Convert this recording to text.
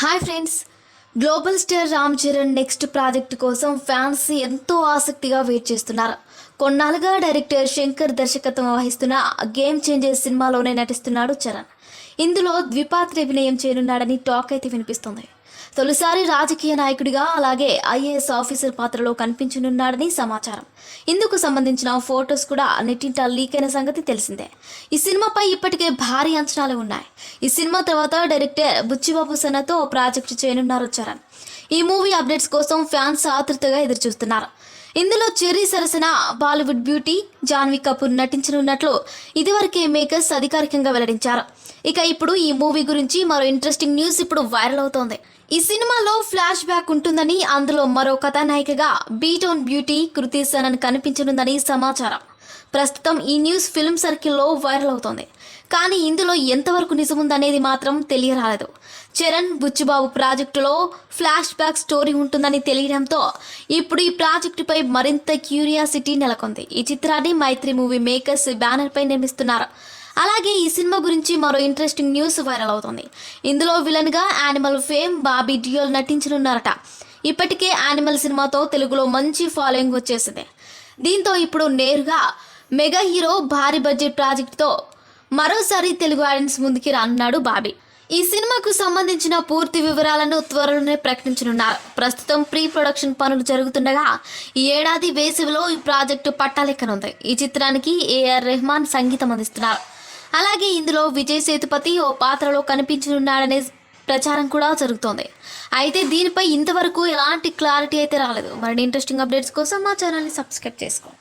Hi friends global star Ram Charan next project కోసం fans ఎంతో ఆసక్తిగా వెయిట్ చేస్తున్నారు. కొన్నాళ్ళుగా డైరెక్టర్ శంకర్ దర్శకత్వం వహిస్తున్న గేమ్ చేంజర్ సినిమాలోనే నటిస్తున్నాడు చరణ్ ఇందులో ద్విపాత్ర అభినయం చేయనున్నాడని టాక్ అయితే వినిపిస్తుంది. తొలిసారి రాజకీయ నాయకుడిగా అలాగే ఐఏఎస్ ఆఫీసర్ పాత్రలో కనిపించనున్నాడని సమాచారం. ఇందుకు సంబంధించిన ఫొటోస్ కూడా నెట్టింట లీక్ అయిన సంగతి తెలిసిందే. ఈ సినిమాపై ఇప్పటికే భారీ అంచనాలు ఉన్నాయి. ఈ సినిమా తర్వాత డైరెక్టర్ బుచ్చిబాబు సన్నతో ప్రాజెక్టు చేయనున్నారు చరణ్. ఈ మూవీ అప్డేట్స్ కోసం ఫ్యాన్స్ ఆతృతగా ఎదురుచూస్తున్నారు. ఇందులో చెర్రీ సరసన బాలీవుడ్ బ్యూటీ జాన్వీ కపూర్ నటించనున్నట్లు ఇదివరకే మేకర్స్ అధికారికంగా వెల్లడించారు. ఇక ఇప్పుడు ఈ మూవీ గురించి మరో ఇంట్రెస్టింగ్ న్యూస్ ఇప్పుడు వైరల్ అవుతోంది. ఈ సినిమాలో ఫ్లాష్ బ్యాక్ ఉంటుందని అందులో మరో కథానాయికగా బీటోన్ బ్యూటీ కృతి సనన్ కనిపించనుందని సమాచారం. ప్రస్తుతం ఈ న్యూస్ ఫిల్మ్ సర్కిల్లో వైరల్ అవుతోంది. కానీ ఇందులో ఎంతవరకు నిజముందనేది మాత్రం తెలియరాలేదు. చరణ్ బుచ్చిబాబు ప్రాజెక్టులో ఫ్లాష్ బ్యాక్ స్టోరీ ఉంటుందని తెలియడంతో ఇప్పుడు ఈ ప్రాజెక్టుపై మరింత క్యూరియాసిటీ నెలకొంది. ఈ చిత్రాన్ని మైత్రి మూవీ మేకర్స్ బ్యానర్పై నిర్మిస్తున్నారు. అలాగే ఈ సినిమా గురించి మరో ఇంట్రెస్టింగ్ న్యూస్ వైరల్ అవుతుంది. ఇందులో విలన్గా యానిమల్ ఫేమ్ బాబీ డియోల్ నటించనున్నారట. ఇప్పటికే యానిమల్ సినిమాతో తెలుగులో మంచి ఫాలోయింగ్ వచ్చేసింది. దీంతో ఇప్పుడు నేరుగా మెగా హీరో భారీ బడ్జెట్ ప్రాజెక్ట్తో మరోసారి తెలుగు ఆడియన్స్ ముందుకి రానున్నాడు బాబీ. ఈ సినిమాకు సంబంధించిన పూర్తి వివరాలను త్వరలోనే ప్రకటించనున్నారు. ప్రస్తుతం ప్రీ ప్రొడక్షన్ పనులు జరుగుతుండగా ఈ ఏడాది వేసవిలో ఈ ప్రాజెక్టు పట్టాలెక్కనుంది. ఈ చిత్రానికి ఏఆర్ రెహమాన్ సంగీతం అందిస్తున్నారు. అలాగే ఇందులో విజయ్ సేతుపతి ఓ పాత్రలో కనిపించనున్నాడనే ప్రచారం కూడా జరుగుతోంది. అయితే దీనిపై ఇంతవరకు ఎలాంటి క్లారిటీ అయితే రాలేదు. మరిన్ని ఇంట్రెస్టింగ్ అప్డేట్స్ కోసం మా ఛానల్ని సబ్స్క్రైబ్ చేసుకోండి.